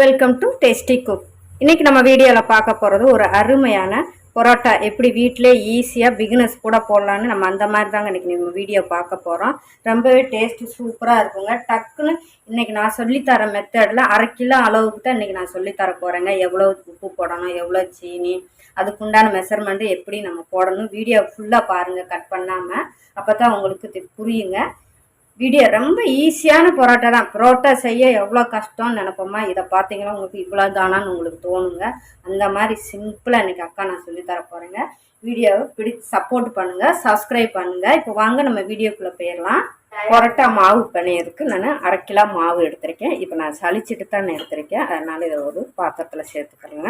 Welcome to tasty cook இன்றைக்கி நம்ம வீடியோவில் பார்க்க போகிறது ஒரு அருமையான பரோட்டா. எப்படி வீட்டிலே ஈஸியாக பிகினஸ் கூட போடலான்னு நம்ம அந்த மாதிரி தாங்க இன்றைக்கி நம்ம வீடியோ பார்க்க போகிறோம் ரொம்பவே டேஸ்ட்டு சூப்பராக இருக்குங்க. டக்குன்னு இன்றைக்கி நான் சொல்லித்தர மெத்தடில் அரை கிலோ அளவுக்கு தான் இன்றைக்கி நான் சொல்லித்தர போகிறேங்க எவ்வளோ உப்பு போடணும் எவ்வளோ சீனி அதுக்குண்டான மெஷர்மெண்ட்டு எப்படி நம்ம போடணும். வீடியோ ஃபுல்லாக பாருங்கள் கட் பண்ணாமல் அப்போ தான் உங்களுக்கு புரியுங்க. வீடியோ ரொம்ப ஈஸியான பரோட்டா தான் பரோட்டா செய்ய எவ்வளோ கஷ்டம்னு நினப்போமா? இதை பார்த்தீங்கன்னா உங்களுக்கு இவ்வளோ தானான்னு உங்களுக்கு தோணுங்க. அந்த மாதிரி சிம்பிளாக இன்றைக்கி அக்கா நான் சொல்லித்தர போகிறேங்க வீடியோவை பிடி சப்போர்ட் பண்ணுங்கள் சப்ஸ்கிரைப் பண்ணுங்கள் இப்போ வாங்க நம்ம வீடியோக்குள்ளே போயிடலாம். பரோட்டா மாவு பண்ணியிருக்கு நான் அரை கிலோ மாவு எடுத்திருக்கேன். இப்போ நான் சளிச்சிட்டு தான் நான் எடுத்திருக்கேன். அதனால் இதை ஒரு பாத்திரத்தில் சேர்த்துக்கிறேங்க.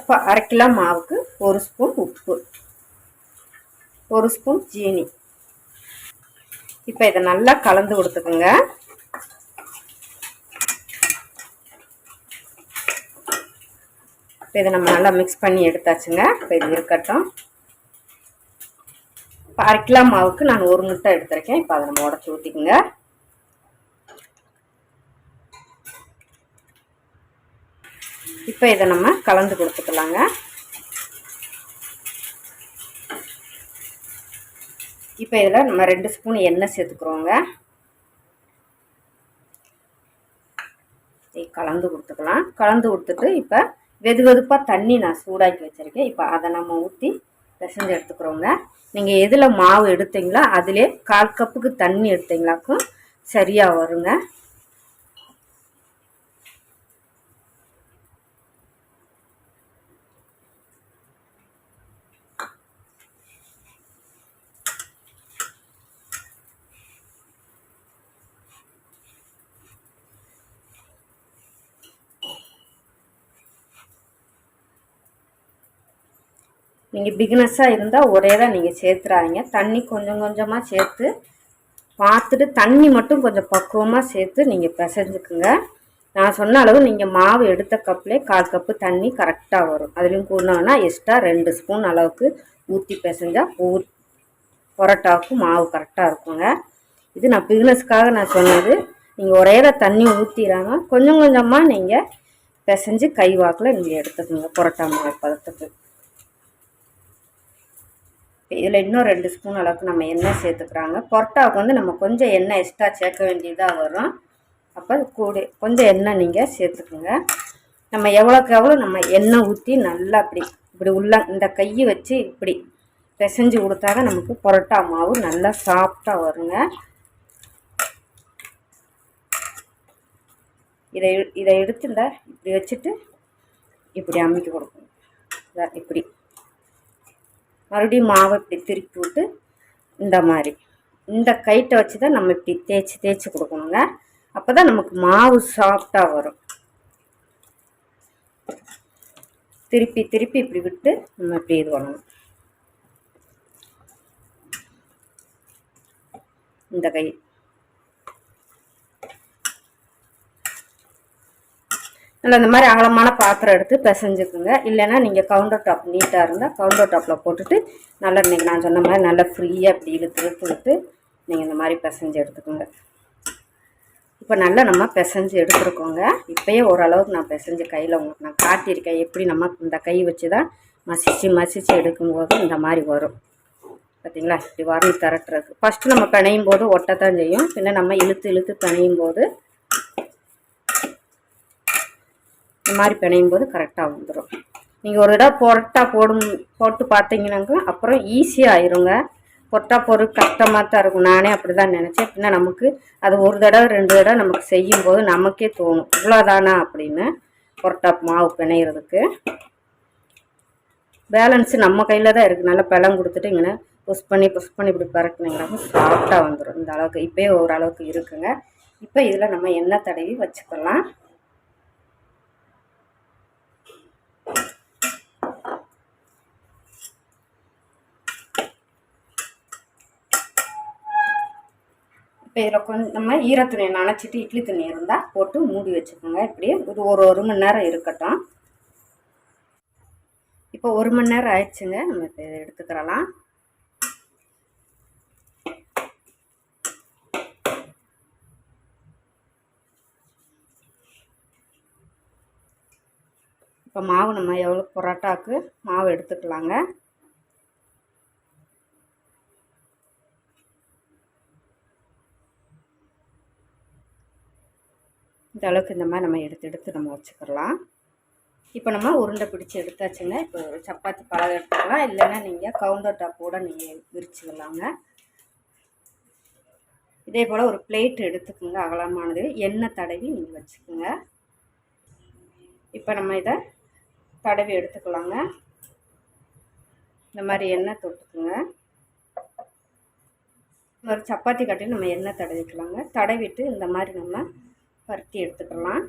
இப்போ அரை கிலோ மாவுக்கு ஒரு ஸ்பூன் உப்பு. ஒரு ஸ்பூன் ஜீனி இப்போ இதை நல்லா கலந்து கொடுத்துக்குங்க. இப்போ இதை நம்ம நல்லா மிக்ஸ் பண்ணி எடுத்தாச்சுங்க. இப்போ இது இருக்கட்டும். இப்போ அரை கிலோ மாவுக்கு நான் ஒரு முட்டை எடுத்திருக்கேன். இப்போ அதை நம்ம உடச்சி ஊற்றிக்குங்க இப்போ இதை நம்ம கலந்து கொடுத்துக்கலாங்க. இப்போ இதில் நம்ம ரெண்டு ஸ்பூன் எண்ணெய் சேர்த்துக்கிறோங்க. கலந்து கொடுத்துக்கலாம். கலந்து கொடுத்துட்டு இப்போ வெது வெதுப்பாக தண்ணி நான் சூடாக்கி வச்சுருக்கேன். இப்போ அதை நம்ம ஊற்றி பிசைஞ்சு எடுத்துக்கிறோங்க. நீங்கள் எதில் மாவு எடுத்தீங்களோ அதிலே கால் கப்புக்கு தண்ணி எடுத்தீங்களாக்கும் சரியாக வருங்க. நீங்கள் பிகினஸாக இருந்தால் ஒரே தான் நீங்கள் சேர்த்துறாதீங்க. தண்ணி கொஞ்சம் கொஞ்சமாக சேர்த்து பார்த்துட்டு தண்ணி மட்டும் கொஞ்சம் பக்குவமாக சேர்த்து நீங்கள் பிசைஞ்சுக்குங்க. நான் சொன்ன அளவு நீங்கள் மாவு எடுத்த கப்லேயே கால் கப்பு தண்ணி கரெக்டாக வரும். அதுலேயும் கூடனா எக்ஸ்ட்ரா ரெண்டு ஸ்பூன் அளவுக்கு ஊற்றி பிசைஞ்சால் ஊ பரோட்டாவுக்கு மாவு கரெக்டாக இருக்குங்க. இது நான் பிகினஸ்க்காக நான் சொன்னது. நீங்கள் ஒரே தண்ணி ஊற்றிடாங்க கொஞ்சம் கொஞ்சமாக நீங்கள் பிசைஞ்சு கை வாக்கில் நீங்கள் எடுத்துக்கோங்க. பரோட்டா மாவு பதத்துக்கு. இதில் இன்னும் ரெண்டு ஸ்பூன் அளவுக்கு நம்ம எண்ணெய் சேர்த்துக்கிறாங்க. பொரோட்டாவுக்கு வந்து நம்ம கொஞ்சம் எண்ணெய் எக்ஸ்ட்ரா சேர்க்க வேண்டியதாக வரும். அப்போ கூடி கொஞ்சம் எண்ணெய் நீங்கள் சேர்த்துக்குங்க. நம்ம எவ்வளோக்கு எவ்வளோ நம்ம எண்ணெய் ஊற்றி நல்லா அப்படி இப்படி உள்ள இந்த கையை வச்சு இப்படி பிசைஞ்சு கொடுத்தாக்க நமக்கு பரோட்டா மாவு நல்லா சாஃப்டாக வருங்க. இதை இதை எடுத்து இந்த இப்படி வச்சுட்டு இப்படி அமைக்க கொடுக்கணும். இப்படி. மறுபடியும் மாவை இப்படி திருப்பி விட்டு இந்த மாதிரி. இந்த கைட்டை வச்சு தான் நம்ம இப்படி தேய்ச்சி தேய்ச்சி கொடுக்கணுங்க. அப்போ தான் நமக்கு மாவு சாஃப்டாக வரும். திருப்பி திருப்பி இப்படி விட்டு நம்ம இப்படி இது பண்ணணும். இந்த கை. நல்லா இந்த மாதிரி அகலமான பாத்திரம் எடுத்து பிசைஞ்சுக்குங்க. இல்லைன்னா நீங்கள் கவுண்டர் டாப் நீட்டாக இருந்தால் கவுண்டர் டாப்பில் போட்டுட்டு நல்லா இன்றைக்கி நான் சொன்ன மாதிரி நல்லா ஃப்ரீயாக இப்படி இழுத்து இழுத்து விட்டு நீங்கள் இந்த மாதிரி பிசைஞ்சு எடுத்துக்கோங்க. இப்போ நல்லா நம்ம பிசைஞ்சு எடுத்துருக்கோங்க. இப்போயே ஓரளவுக்கு நான் பிசைஞ்சு கையில் உங்களுக்கு நான் காட்டியிருக்கேன். எப்படி நம்ம இந்த கை வச்சு தான் மசிச்சு மசிச்சு எடுக்கும்போது இந்த மாதிரி வரும். பார்த்தீங்களா இப்படி வரணும் திரட்டுறது ஃபஸ்ட்டு நம்ம பிணையும் போது ஒட்டத்தான் செய்யும். பின்ன நம்ம இழுத்து இழுத்து பிணையும் போது இந்த மாதிரி பிணையும் போது கரெக்டாக வந்துடும் நீங்கள் ஒரு தடவை பொரட்டா போடும் போட்டு பார்த்தீங்கன்னாக்க அப்புறம் ஈஸியாக ஆயிருங்க. பொரட்டா போடு கஷ்டமாக தான் இருக்கும். நானே அப்படி தான் நினச்சேன். அப்படின்னா நமக்கு அது ஒரு தடவை ரெண்டு தடவை நமக்கு செய்யும்போது நமக்கே தோணும். இவ்வளோதானா அப்படின்னு பொரட்டா மாவு பிணையிறதுக்கு. பேலன்ஸு நம்ம கையில் தான் இருக்குது நல்லா பழம் கொடுத்துட்டு இங்கே புஷ் பண்ணி புஷ் பண்ணி இப்படி பறக்குனீங்கிறாங்க சாஃப்டாக வந்துடும் இந்த அளவுக்கு இப்போயே ஓரளவுக்கு இருக்குங்க. இப்போ இதில் நம்ம எண்ணெய் தடவி வச்சுக்கலாம். இப்போ இதில் கொஞ்சம் நம்ம ஈரத்துணியை துணியை நனைச்சிட்டு இட்லி துணி இருந்தால் போட்டு மூடி வச்சுக்கோங்க. இப்படி இது ஒரு ஒரு மணி நேரம் இருக்கட்டும். இப்போ ஒரு மணி நேரம் ஆயிடுச்சுங்க. நம்ம இப்போ இதை எடுத்துக்கிறலாம். இப்போ மாவு நம்ம எவ்வளோ பரோட்டாவுக்கு மாவு எடுத்துக்கலாங்க. இந்த அளவுக்கு இந்த மாதிரி நம்ம எடுத்து எடுத்து நம்ம வச்சுக்கலாம். இப்போ நம்ம உருண்டை பிடிச்சி எடுத்தாச்சுங்க. இப்போ ஒரு சப்பாத்தி பழம் எடுத்துக்கலாம். இல்லைன்னா நீங்கள் கவுண்டர் டாப் கூட நீங்கள் விரிச்சுக்கலாங்க. இதே போல் ஒரு பிளேட் எடுத்துக்கோங்க. அகலமானது. எண்ணெய் தடவி நீங்கள் வச்சுக்கோங்க. இப்போ நம்ம இதை தடவி எடுத்துக்கலாங்க. இந்த மாதிரி எண்ணெய் தொட்டுக்குங்க. ஒரு சப்பாத்தி கட்டி நம்ம எண்ணெய் தடவிக்கலாங்க. தடவிட்டு இந்த மாதிரி நம்ம பருத்தி எடுத்துக்கலாம்.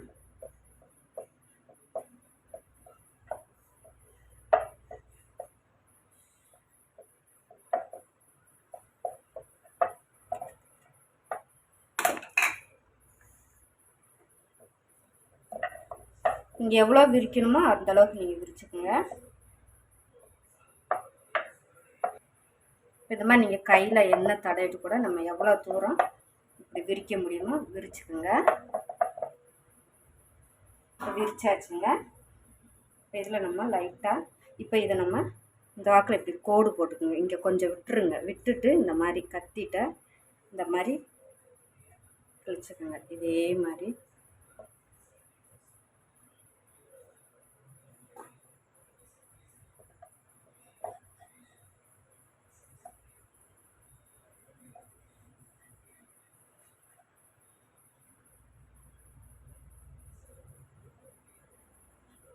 நீங்கள் எவ்வளோ விரிக்கணுமோ அந்த அளவுக்கு நீங்கள் விரிச்சுக்கோங்க. விதமாக நீங்கள் கையில் எண்ணெய் தடவிட்டு கூட நம்ம எவ்வளோ தூரம் இப்படி விரிக்க முடியுமோ விரிச்சுக்கோங்க. விரிச்சாச்சுங்க இதில் நம்ம லைட்டாக இப்போ இதை நம்ம இந்த வாக்கில் இப்படி கோடு போட்டுக்கோங்க. இங்கே கொஞ்சம் விட்டுருங்க. விட்டுட்டு இந்த மாதிரி கத்திட்ட இந்த மாதிரி கிழிச்சுக்கோங்க. இதே மாதிரி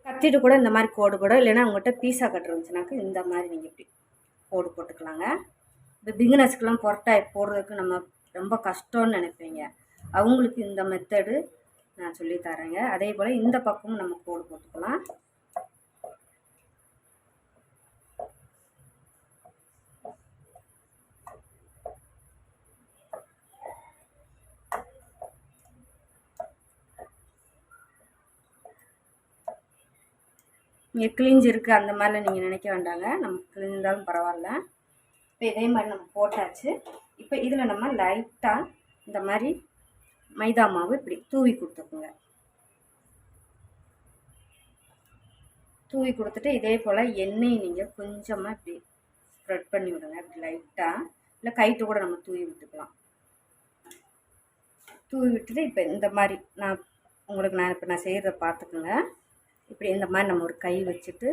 கத்திட்டு கூட இந்த மாதிரி கோடு கூட இல்லைன்னா உங்கள்கிட்ட பீஸா கட்டு இருந்துச்சுனாக்கா இந்த மாதிரி நீங்கள் இப்படி கோடு போட்டுக்கலாங்க. இப்போ பிகினர்ஸ்க்கெலாம் பொரோட்டா போடுறதுக்கு நம்ம ரொம்ப கஷ்டம்னு நினைப்பீங்க. அவங்களுக்கு இந்த மெத்தடு நான் சொல்லி தரேங்க. அதே போல் இந்த பக்கமும் நம்ம கோடு போட்டுக்கலாம். இங்கே கிழிஞ்சிருக்கு அந்த மாதிரிலாம் நீங்கள் நினைக்க வேண்டாங்க. நமக்கு கிழிஞ்சாலும் பரவாயில்ல. இப்போ இதே மாதிரி நம்ம போட்டாச்சு. இப்போ இதில் நம்ம லைட்டாக இந்த மாதிரி மைதா மாவு இப்படி தூவி கொடுத்துக்குங்க. தூவி கொடுத்துட்டு இதே போல் எண்ணெயை நீங்கள் கொஞ்சமாக இப்படி ஸ்ப்ரெட் பண்ணி விடுங்க. இப்படி லைட்டாக இல்லை கைட்டு கூட நம்ம தூவி விட்டுக்கலாம். தூவி விட்டுட்டு இப்போ இந்த மாதிரி நான் உங்களுக்கு நான் இப்போ நான் செய்கிறத பார்த்துக்குங்க. இப்படி இந்த மாதிரி நம்ம ஒரு கை வச்சுட்டு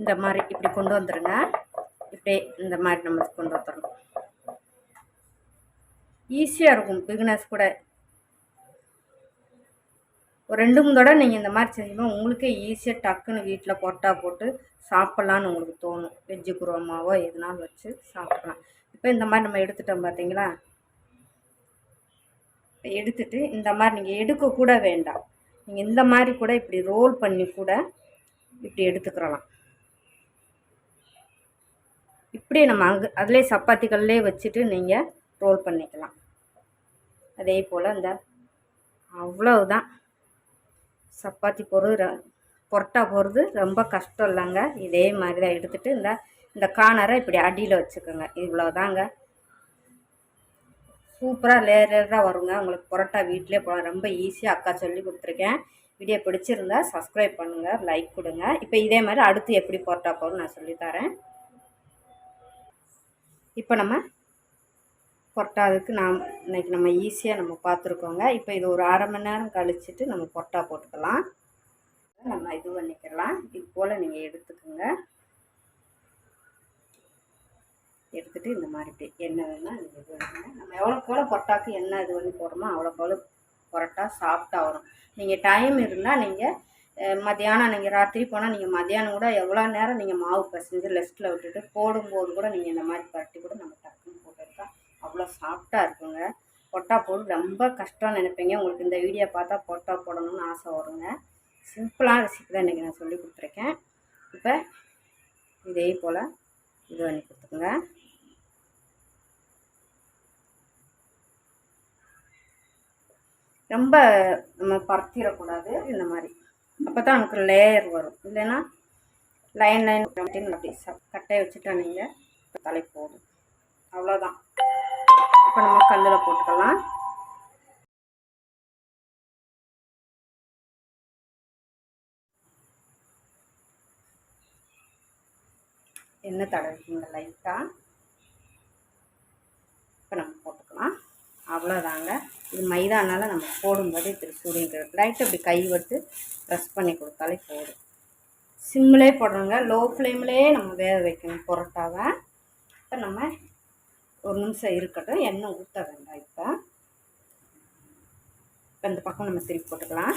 இந்த மாதிரி இப்படி கொண்டு வந்துடுங்க இப்படி இந்த மாதிரி நம்ம கொண்டு வந்துடணும். ஈஸியாக இருக்கும். பிகினர்ஸ் கூட ஒரு ரெண்டு மூணு தடவை நீங்கள் இந்த மாதிரி செஞ்சோம்னா உங்களுக்கே ஈஸியாக டக்குன்னு வீட்டில் பொட்டா போட்டு சாப்பிட்லான்னு உங்களுக்கு தோணும். வெஜ்ஜு குரோமாவோ எதுனாலும் வச்சு சாப்பிட்லாம். இப்போ இந்த மாதிரி நம்ம எடுத்துட்டோம் பார்த்தீங்களா எடுத்துட்டு இந்த மாதிரி நீங்கள் எடுக்கக்கூட வேண்டாம். நீங்கள் இந்த மாதிரி கூட இப்படி ரோல் பண்ணி கூட இப்படி எடுத்துக்கிறலாம் இப்படியே நம்ம அங்கே அதிலே சப்பாத்திகள்லேயே வச்சுட்டு நீங்கள் ரோல் பண்ணிக்கலாம். அதே போல் இந்த அவ்வளவுதான். சப்பாத்தி போடுறது பொரட்டா போடுறது ரொம்ப கஷ்டம் இல்லைங்க. இதே மாதிரி தான் எடுத்துகிட்டு இந்த இந்த கானரை இப்படி அடியில் வச்சுக்கோங்க. இவ்வளோதாங்க சூப்பராக லேயராக வருங்க. உங்களுக்கு பொரோட்டா வீட்டிலே போகலாம் ரொம்ப ஈஸியாக அக்கா சொல்லி கொடுத்துருக்கேன். வீடியோ பிடிச்சிருந்தா சப்ஸ்கிரைப் பண்ணுங்கள் லைக் கொடுங்க. இப்போ இதே மாதிரி அடுத்து எப்படி பொரோட்டா போகணும்னு நான் சொல்லித்தரேன் இப்போ நம்ம பொரோட்டாவுக்கு நாம் இன்றைக்கி நம்ம ஈஸியாக நம்ம பார்த்துருக்கோங்க. இப்போ இது ஒரு அரை மணி நேரம் கழிச்சிட்டு நம்ம பொரோட்டா போட்டுக்கலாம். நம்ம இது பண்ணிக்கலாம். இது போல் நீங்கள் எடுத்துக்கோங்க. எடுத்துகிட்டு இந்த மாதிரி இப்படி எண்ணெய் வேணால் நீங்கள் இது பண்ணுங்க நம்ம எவ்வளோக்கு எவ்வளோ பொரோட்டாக்கு எண்ணெய் இது பண்ணி போடுறோமோ அவ்வளோக்கு எவ்வளோ பொரோட்டா சாஃப்டாக வரும். நீங்கள் டைம் இருந்தால் நீங்கள் மத்தியானம் நீங்கள் ராத்திரி போனால் நீங்கள் மத்தியானம் கூட எவ்வளோ நேரம் நீங்கள் மாவு பசஞ்சு லெஸ்ட்டில் விட்டுட்டு போடும்போது கூட நீங்கள் இந்த மாதிரி பரட்டி கூட நம்ம டக்குன்னு போட்டுருக்கலாம் அவ்வளோ சாஃப்டாக இருக்குங்க. பொட்டா போடு ரொம்ப கஷ்டம்னு நினைப்பீங்க. உங்களுக்கு இந்த வீடியோ பார்த்தா பொட்டா போடணும்னு ஆசை வருங்க. சிம்பிளாக ரெசிபி தான் இன்றைக்கி நான் சொல்லி கொடுத்துருக்கேன். இப்போ இதே போல் இது பண்ணி கொடுத்துருங்க ரொம்ப நம்ம பரத்திடக்கூடாது இந்த மாதிரி. அப்போ தான் நமக்கு லேயர் வரும். இல்லைன்னா லைன் லைன் அப்படி ச- கட்டையை வச்சுட்டா நீங்கள் தலை போடும் கல்லில் போட்டுக்கலாம். எண்ணெய் தடவிக்கிங்க லைட்டாக இப்போ நம்ம போட்டுக்கலாம். அவ்வளோதாங்க இது மைதானால நம்ம போடும்போது இப்படி சுருங்க லைட்டாக இப்படி கை விட்டு ப்ரெஸ் பண்ணி கொடுத்தாலே போதும். சிம்மிலே போடுறோங்க. லோ ஃப்ளேம்லேயே நம்ம வேக வைக்கணும் பொரோட்டாவை. இப்போ நம்ம ஒரு நிமிஷம் இருக்கட்டும். எண்ணெய் ஊற்ற வேண்டாம் இப்போ. இப்போ இந்த பக்கம் நம்ம திருப்பி போட்டுக்கலாம்.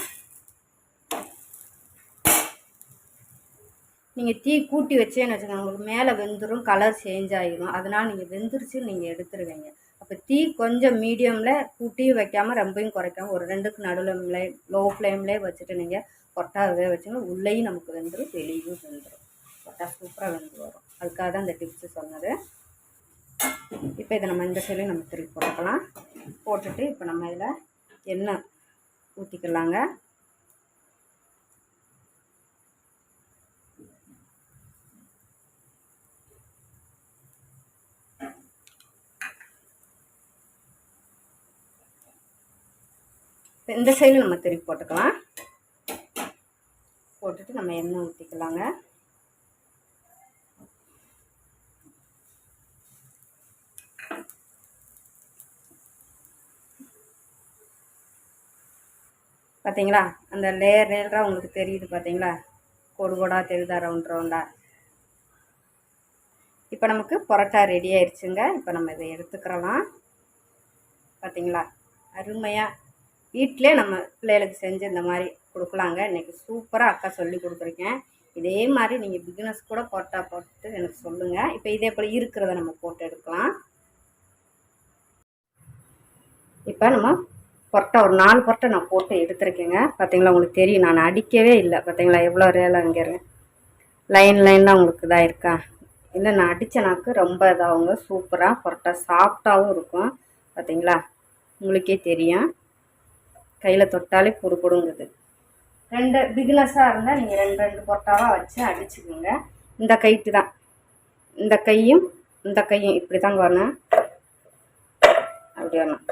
நீங்கள் தீ கூட்டி வச்சேன்னு வச்சுக்கோங்க உங்களுக்கு மேலே வெந்துடும் கலர் சேஞ்ச் ஆகிடும் அதனால் நீங்கள் வெந்துருச்சு நீங்கள் எடுத்துருவீங்க. அப்போ தீ கொஞ்சம் மீடியமில் கூட்டியும் வைக்காமல் ரொம்பவும் குறைக்காம ஒரு ரெண்டுக்கு நடுவில் லோ ஃப்ளேம்லேயே வச்சுட்டு நீங்கள் கொட்டாவே வச்சுங்க. உள்ளேயும் நமக்கு வெந்துடும் வெளியும் வெந்துடும் கொட்டா சூப்பராக வெந்து வரும். அதுக்காக தான் இந்த டிப்ஸு சொன்னது. இப்போ இதை நம்ம இந்த சைடையும் நம்ம திருப்பி போட்டுக்கலாம். போட்டுட்டு இப்போ நம்ம இதில் எண்ணெய் ஊற்றிக்கலாங்க இப்போ இந்த சைடில் நம்ம திருப்பி போட்டுக்கலாம். போட்டுட்டு நம்ம எண்ணெய் ஊற்றிக்கலாங்க பார்த்தீங்களா அந்த லேயர் லேயராக உங்களுக்கு தெரியுது பார்த்தீங்களா கோடு கோடாக தெரியுதா? ரவுண்ட் ரவுண்டாக இப்போ நமக்கு பரோட்டா ரெடி ஆயிடுச்சுங்க இப்போ நம்ம இதை எடுத்துக்கிறலாம். பார்த்தீங்களா அருமையாக வீட்டிலே நம்ம பிள்ளைகளுக்கு செஞ்சு இந்த மாதிரி கொடுக்கலாங்க. இன்றைக்கி சூப்பராக அக்கா சொல்லி கொடுத்துருக்கேன். இதே மாதிரி நீங்கள் பிகினஸ் கூட பரோட்டா போட்டு எனக்கு சொல்லுங்கள் இப்போ இதே போல் இருக்கிறத நம்ம போட்டு எடுக்கலாம். இப்போ நம்ம பொரோட்டா ஒரு நாலு பொரோட்டா நான் போட்டு எடுத்திருக்கேங்க. பார்த்தீங்களா உங்களுக்கு தெரியும் நான் அடிக்கவே இல்லை. பார்த்தீங்களா எவ்வளோ ரேலாக இருங்க லைன் லைன்லாம் உங்களுக்கு இதாக இருக்கா? இல்லை நான் அடித்தனாக்கு ரொம்ப இதாகுங்க. சூப்பராக பொரட்டை சாஃப்டாகவும் இருக்கும். பார்த்தீங்களா உங்களுக்கே தெரியும். கையில் தொட்டாலே பொடு பொடுங்குது. ரெண்டு பிகினஸாக இருந்தால் நீங்கள் ரெண்டு ரெண்டு பொரோட்டாவாக வச்சு அடிச்சுக்கோங்க. இந்த கைட்டு தான். இந்த கையும் இந்த கையும் இப்படி தான் வரணும். அப்படி வரணும்.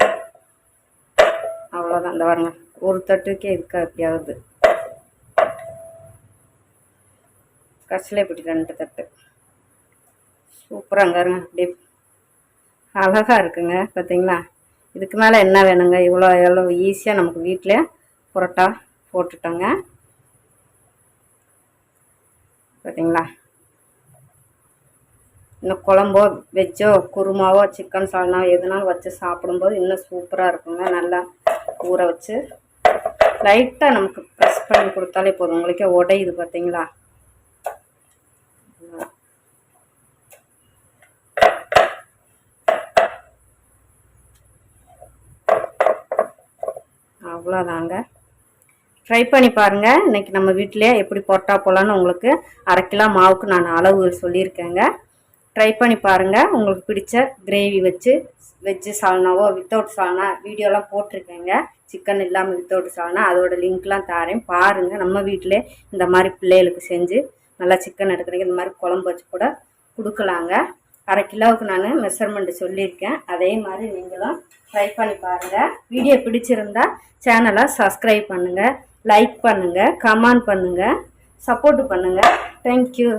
அவ்வளோதான் இந்த பாருங்க ஒரு தட்டுக்கே இருக்கா எப்படியாவது? ஆகுது இப்படி ரெண்டு தட்டு. சூப்பராங்க இருங்க அப்படியே அழகாக இருக்குங்க பார்த்தீங்களா இதுக்கு மேலே என்ன வேணுங்க? இவ்வளோ எவ்வளோ ஈஸியாக நமக்கு வீட்டிலே புரோட்டா போட்டுட்டோங்க. பார்த்தீங்களா இன்னும் குழம்போ வெஜ்ஜோ குருமாவோ சிக்கன் சால்னாவோ எதுனாலும் வச்சு சாப்பிடும்போது இன்னும் சூப்பராக இருக்குங்க. நல்லா ஊற வச்சு லைட்டாக நமக்கு ப்ரெஸ் பண்ணி கொடுத்தாலே போதும். உங்களுக்கே உடையுது பார்த்தீங்களா அவ்வளோதாங்க ட்ரை பண்ணி பாருங்கள் இன்றைக்கி நம்ம வீட்டிலே எப்படி பொட்டா போகலான்னு உங்களுக்கு அரை கிலோ மாவுக்கு நான் அளவு சொல்லியிருக்கேங்க. ட்ரை பண்ணி பாருங்கள் உங்களுக்கு பிடிச்ச கிரேவி வச்சு வெஜ்ஜு சால்னாவோ வித்தவுட் சால்னா வீடியோலாம் போட்டிருக்கேங்க. சிக்கன் இல்லாமல் வித்தவுட் சால்னா அதோட லிங்க்லாம் தாரேன். பாருங்கள் நம்ம வீட்டிலே இந்த மாதிரி பிள்ளைகளுக்கு செஞ்சு நல்லா சிக்கன் எடுக்கிறீங்க இந்த மாதிரி குழம்பு வச்சு கூட கொடுக்கலாங்க. அரை கிலோவுக்கு நான் மெஷர்மெண்ட் சொல்லியிருக்கேன். அதே மாதிரி நீங்களும் ட்ரை பண்ணி பாருங்கள் வீடியோ பிடிச்சிருந்தா சேனலை சப்ஸ்கிரைப் பண்ணுங்கள் லைக் பண்ணுங்கள் கமெண்ட் பண்ணுங்கள் சப்போர்ட் பண்ணுங்கள் தேங்க்யூ